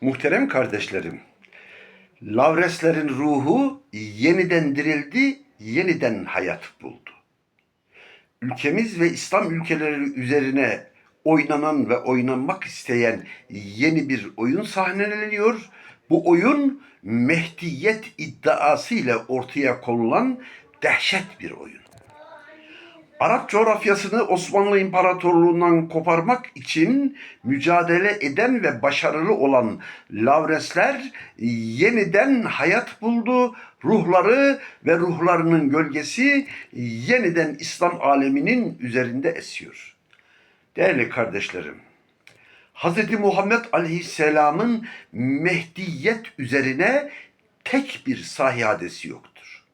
Muhterem kardeşlerim, Lavreslerin ruhu yeniden dirildi, yeniden hayat buldu. Ülkemiz ve İslam ülkeleri üzerine oynanan ve oynanmak isteyen yeni bir oyun sahneleniyor. Bu oyun Mehdiyet iddiası ile ortaya konulan dehşet bir oyun. Arap coğrafyasını Osmanlı İmparatorluğu'ndan koparmak için mücadele eden ve başarılı olan Lavresler yeniden hayat buldu. Ruhları ve ruhlarının gölgesi yeniden İslam aleminin üzerinde esiyor. Değerli kardeşlerim, Hz. Muhammed Aleyhisselam'ın Mehdiyet üzerine tek bir sahih hadisi yoktur.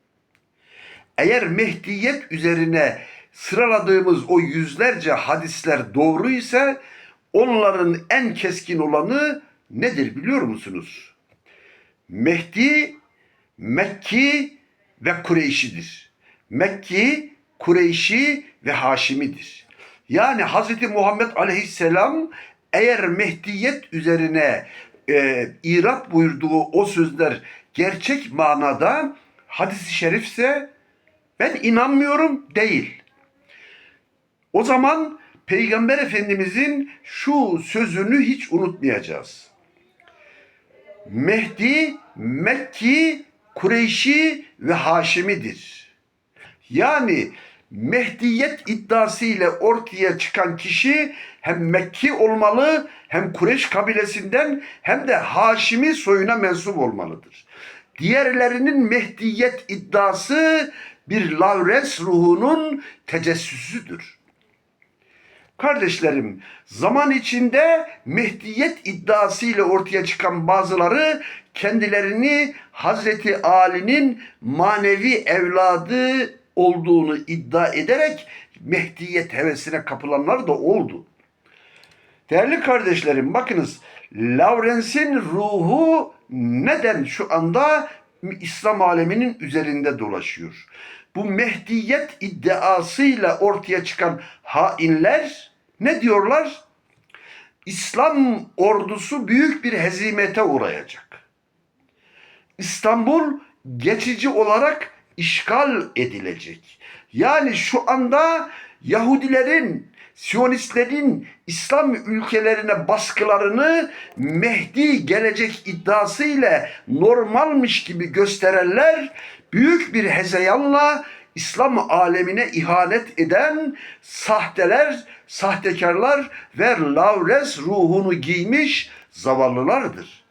Eğer Mehdiyet üzerine sıraladığımız o yüzlerce hadisler doğru ise onların en keskin olanı nedir biliyor musunuz? Mehdi Mekki ve Kureyşidir. Mekki, Kureyşi ve Haşimidir. Yani Hz. Muhammed Aleyhisselam eğer Mehdiyet üzerine e, irat buyurduğu o sözler gerçek manada hadisi şerifse ben inanmıyorum değil. O zaman Peygamber Efendimizin şu sözünü hiç unutmayacağız. Mehdi Mekki, Kureyşi ve Haşimidir. Yani Mehdiyet iddiası ile ortaya çıkan kişi hem Mekki olmalı hem Kureyş kabilesinden hem de Haşimi soyuna mensup olmalıdır. Diğerlerinin Mehdiyet iddiası bir Lavres ruhunun tecessüsüdür. Kardeşlerim, zaman içinde Mehdiyet iddiası ile ortaya çıkan bazıları kendilerini Hazreti Ali'nin manevi evladı olduğunu iddia ederek Mehdiyet hevesine kapılanlar da oldu. Değerli kardeşlerim bakınız Lawrence'in ruhu neden şu anda İslam aleminin üzerinde dolaşıyor? Bu Mehdiyet iddiasıyla ortaya çıkan hainler ne diyorlar? İslam ordusu büyük bir hezimete uğrayacak. İstanbul geçici olarak işgal edilecek. Yani şu anda Yahudilerin, Siyonistlerin İslam ülkelerine baskılarını Mehdi gelecek iddiası ile normalmiş gibi gösterenler büyük bir hezeyanla İslam alemine ihanet eden sahteler, sahtekarlar ve lavres ruhunu giymiş zavallılardır.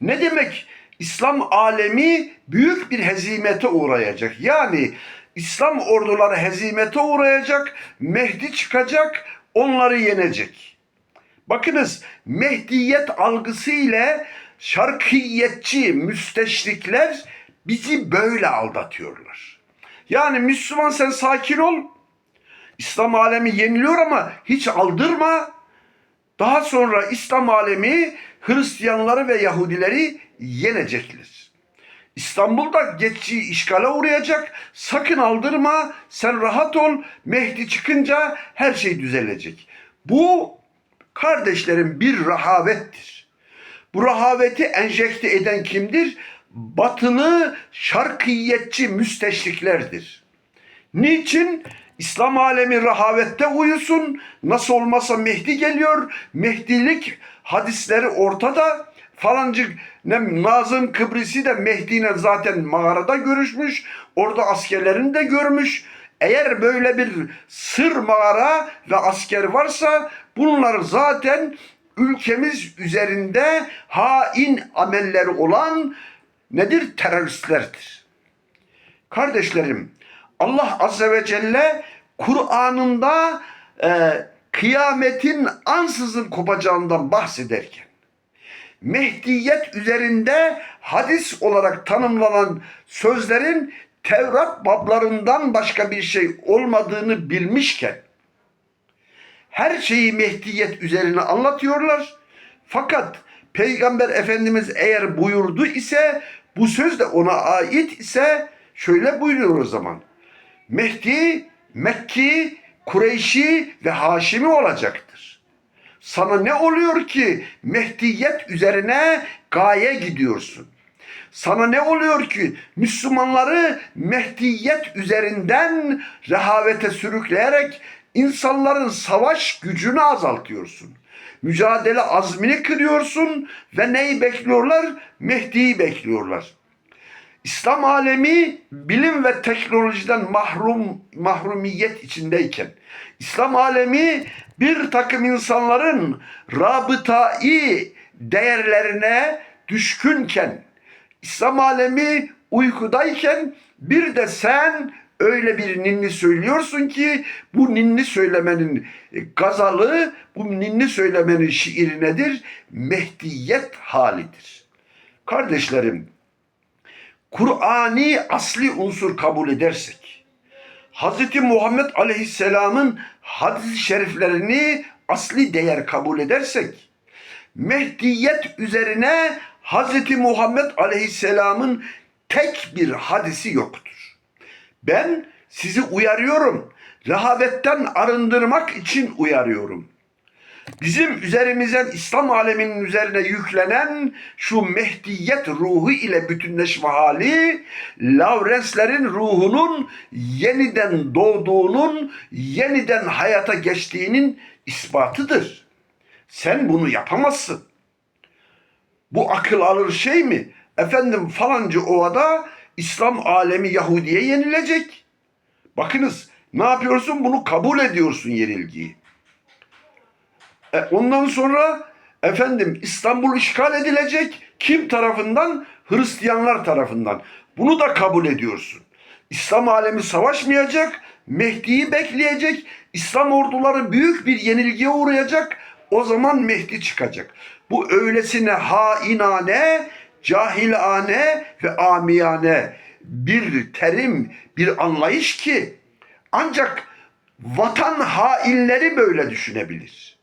Ne demek İslam alemi büyük bir hezimete uğrayacak. Yani İslam orduları hezimete uğrayacak, Mehdi çıkacak, onları yenecek. Bakınız Mehdiyet algısı ile şarkiyetçi müsteşrikler bizi böyle aldatıyorlar. Yani Müslüman sen sakin ol. İslam alemi yeniliyor ama hiç aldırma. Daha sonra İslam alemi Hristiyanları ve Yahudileri yenecekler. İstanbul'da geçici işgale uğrayacak. Sakın aldırma. Sen rahat ol. Mehdi çıkınca her şey düzelecek. Bu kardeşlerim bir rahavettir. Bu rahaveti enjekte eden kimdir? Batılı şarkiyetçi müsteşriklerdir. Niçin? İslam alemi rahavette uyusun. Nasıl olmasa Mehdi geliyor. Mehdilik hadisleri ortada. Falancı ne Nazım Kıbrisi de Mehdi'yle zaten mağarada görüşmüş. Orada askerlerini de görmüş. Eğer böyle bir sır mağara ve asker varsa bunlar zaten ülkemiz üzerinde hain amelleri olan nedir? Teröristlerdir. Kardeşlerim Allah Azze ve Celle Kur'an'ında e, kıyametin ansızın kopacağından bahsederken Mehdiyet üzerinde hadis olarak tanımlanan sözlerin Tevrat bablarından başka bir şey olmadığını bilmişken her şeyi Mehdiyet üzerine anlatıyorlar. Fakat Peygamber Efendimiz eğer buyurdu ise bu söz de ona ait ise şöyle buyuruyor o zaman. Mehdi Mekki, Kureyşi ve Haşimi olacaktır. Sana ne oluyor ki Mehdiyet üzerine gaye gidiyorsun? Sana ne oluyor ki Müslümanları Mehdiyet üzerinden rehavete sürükleyerek insanların savaş gücünü azaltıyorsun. Mücadele azmini kırıyorsun ve neyi bekliyorlar? Mehdi'yi bekliyorlar. İslam alemi bilim ve teknolojiden mahrum mahrumiyet içindeyken, İslam alemi bir takım insanların rabıtai değerlerine düşkünken, İslam alemi uykudayken bir de sen öyle bir ninni söylüyorsun ki bu ninni söylemenin gazalı, bu ninni söylemenin şiiri nedir? Mehdiyet halidir. Kardeşlerim, Kur'ani asli unsur kabul edersek, Hz. Muhammed Aleyhisselam'ın hadis-i şeriflerini asli değer kabul edersek, Mehdiyet üzerine Hz. Muhammed Aleyhisselam'ın tek bir hadisi yoktur. Ben sizi uyarıyorum. Rehavetten arındırmak için uyarıyorum. Bizim üzerimizden İslam aleminin üzerine yüklenen şu Mehdiyet ruhu ile bütünleşme hali Lavrenslerin ruhunun yeniden doğduğunun, yeniden hayata geçtiğinin ispatıdır. Sen bunu yapamazsın. Bu akıl alır şey mi? Efendim falanca ovada İslam alemi Yahudi'ye yenilecek. Bakınız ne yapıyorsun? Bunu kabul ediyorsun yenilgiyi. E, ondan sonra efendim İstanbul işgal edilecek. Kim tarafından? Hristiyanlar tarafından. Bunu da kabul ediyorsun. İslam alemi savaşmayacak. Mehdi'yi bekleyecek. İslam orduları büyük bir yenilgiye uğrayacak. O zaman Mehdi çıkacak. Bu öylesine hainane, cahilane ve amiyane bir terim, bir anlayış ki ancak vatan hainleri böyle düşünebilir.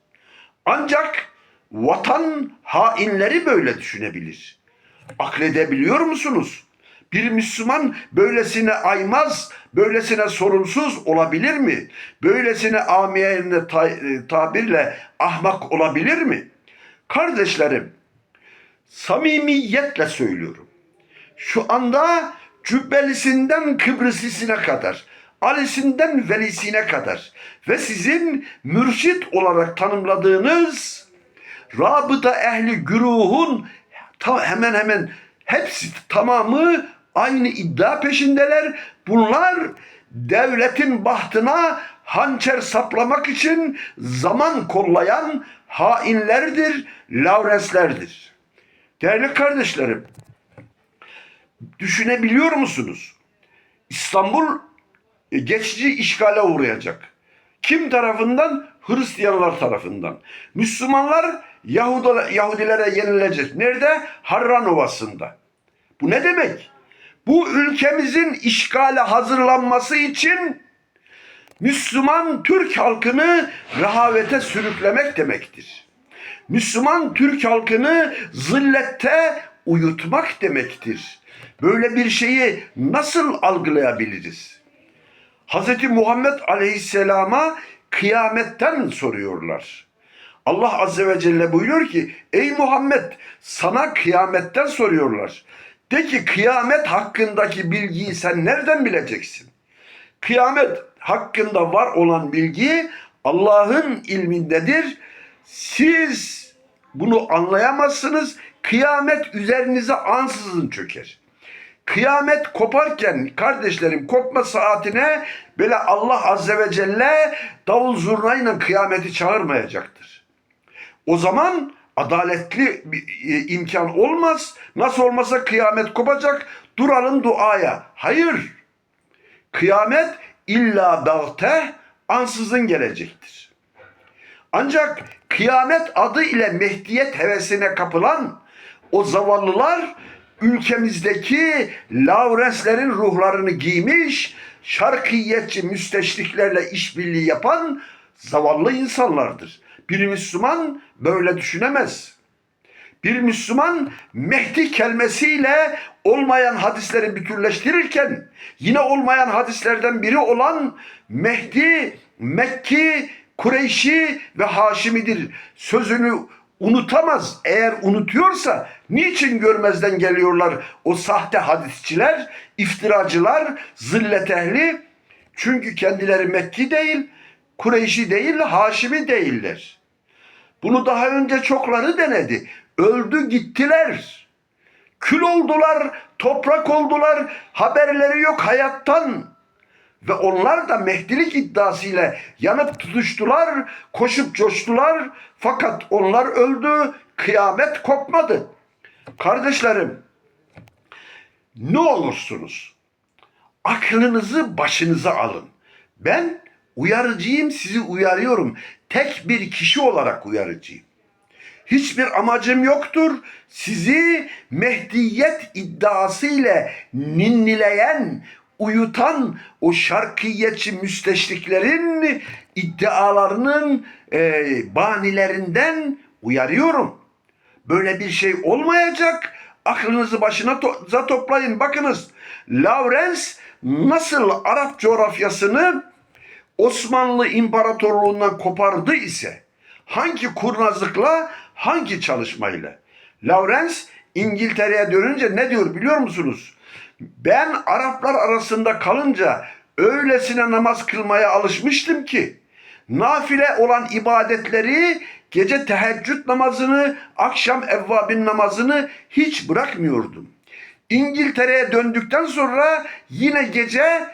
Ancak vatan hainleri böyle düşünebilir. Akledebiliyor musunuz? Bir Müslüman böylesine aymaz, böylesine sorunsuz olabilir mi? Böylesine amiyane e, tabirle ahmak olabilir mi? Kardeşlerim, samimiyetle söylüyorum. Şu anda Cübbelisinden Kıbrıslisine kadar, Ali'sinden Velisi'ne kadar ve sizin mürşit olarak tanımladığınız rabıta ehli güruhun hemen hemen hepsi tamamı aynı iddia peşindeler. Bunlar devletin bahtına hançer saplamak için zaman kollayan hainlerdir, Lavrenslerdir. Değerli kardeşlerim, düşünebiliyor musunuz? İstanbul e, geçici işgale uğrayacak. Kim tarafından? Hristiyanlar tarafından. Müslümanlar Yahudilere yenilecek. Nerede? Harran Ovası'nda. Bu ne demek? Bu ülkemizin işgale hazırlanması için Müslüman Türk halkını rehavete sürüklemek demektir. Müslüman Türk halkını zillette uyutmak demektir. Böyle bir şeyi nasıl algılayabiliriz? Hz. Muhammed Aleyhisselam'a kıyametten soruyorlar. Allah Azze ve Celle buyuruyor ki ey Muhammed sana kıyametten soruyorlar. De ki kıyamet hakkındaki bilgiyi sen nereden bileceksin? Kıyamet hakkında var olan bilgi Allah'ın ilmindedir. Siz bunu anlayamazsınız. Kıyamet üzerinize ansızın çöker. Kıyamet koparken kardeşlerim kopma saatine böyle Allah Azze ve Celle davul zurnayla kıyameti çağırmayacaktır. O zaman adaletli bir e, imkan olmaz. Nasıl olmasa kıyamet kopacak. Duralım duaya. Hayır. Kıyamet illa bağte ansızın gelecektir. Ancak kıyamet adı ile Mehdiyet hevesine kapılan o zavallılar ülkemizdeki Lavrenslerin ruhlarını giymiş, şarkiyetçi müsteşriklerle işbirliği yapan zavallı insanlardır. Bir Müslüman böyle düşünemez. Bir Müslüman Mehdi kelimesiyle olmayan hadisleri bütünleştirirken yine olmayan hadislerden biri olan Mehdi Mekki Kureyşi ve Haşimidir sözünü unutamaz. Eğer unutuyorsa niçin görmezden geliyorlar o sahte hadisçiler, iftiracılar, zillet ehli? Çünkü kendileri Mekki değil, Kureyşi değil, Haşimi değiller. Bunu daha önce çokları denedi. Öldü gittiler. Kül oldular, toprak oldular, haberleri yok hayattan. Ve onlar da Mehdilik iddiasıyla yanıp tutuştular, koşup coştular. Fakat onlar öldü, kıyamet kopmadı. Kardeşlerim, ne olursunuz aklınızı başınıza alın. Ben uyarıcıyım, sizi uyarıyorum. Tek bir kişi olarak uyarıcıyım. Hiçbir amacım yoktur. Sizi Mehdiyet iddiası ile ninnileyen, uyutan o şarkiyetçi müsteşriklerin iddialarının e, banilerinden uyarıyorum. Böyle bir şey olmayacak. Aklınızı başına to- toplayın. Bakınız Lawrence nasıl Arap coğrafyasını Osmanlı İmparatorluğundan kopardı ise hangi kurnazlıkla hangi çalışmayla? Lawrence İngiltere'ye dönünce ne diyor biliyor musunuz? Ben Araplar arasında kalınca öylesine namaz kılmaya alışmıştım ki nafile olan ibadetleri gece teheccüd namazını, akşam evvabin namazını hiç bırakmıyordum. İngiltere'ye döndükten sonra yine gece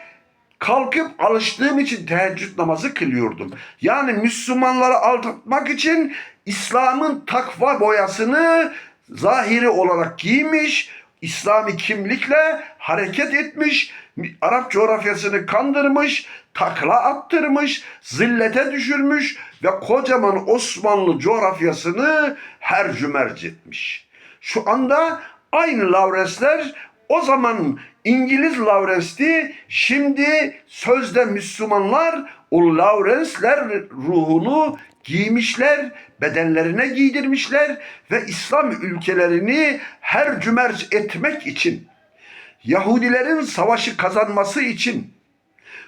kalkıp alıştığım için teheccüd namazı kılıyordum. Yani Müslümanları aldatmak için İslam'ın takva boyasını zahiri olarak giymiş, İslami kimlikle hareket etmiş, Arap coğrafyasını kandırmış, takla attırmış, zillete düşürmüş ve kocaman Osmanlı coğrafyasını hercümerc etmiş. Şu anda aynı Lawrence'ler o zaman İngiliz Lawrence'ti. Şimdi sözde Müslümanlar o Lawrence'ler ruhunu giymişler, bedenlerine giydirmişler ve İslam ülkelerini her cümerc etmek için, Yahudilerin savaşı kazanması için,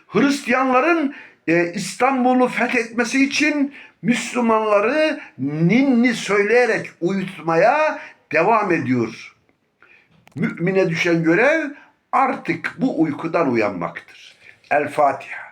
Hristiyanların e, İstanbul'u fethetmesi için Müslümanları ninni söyleyerek uyutmaya devam ediyor. Mümine düşen görev artık bu uykudan uyanmaktır. El Fatiha.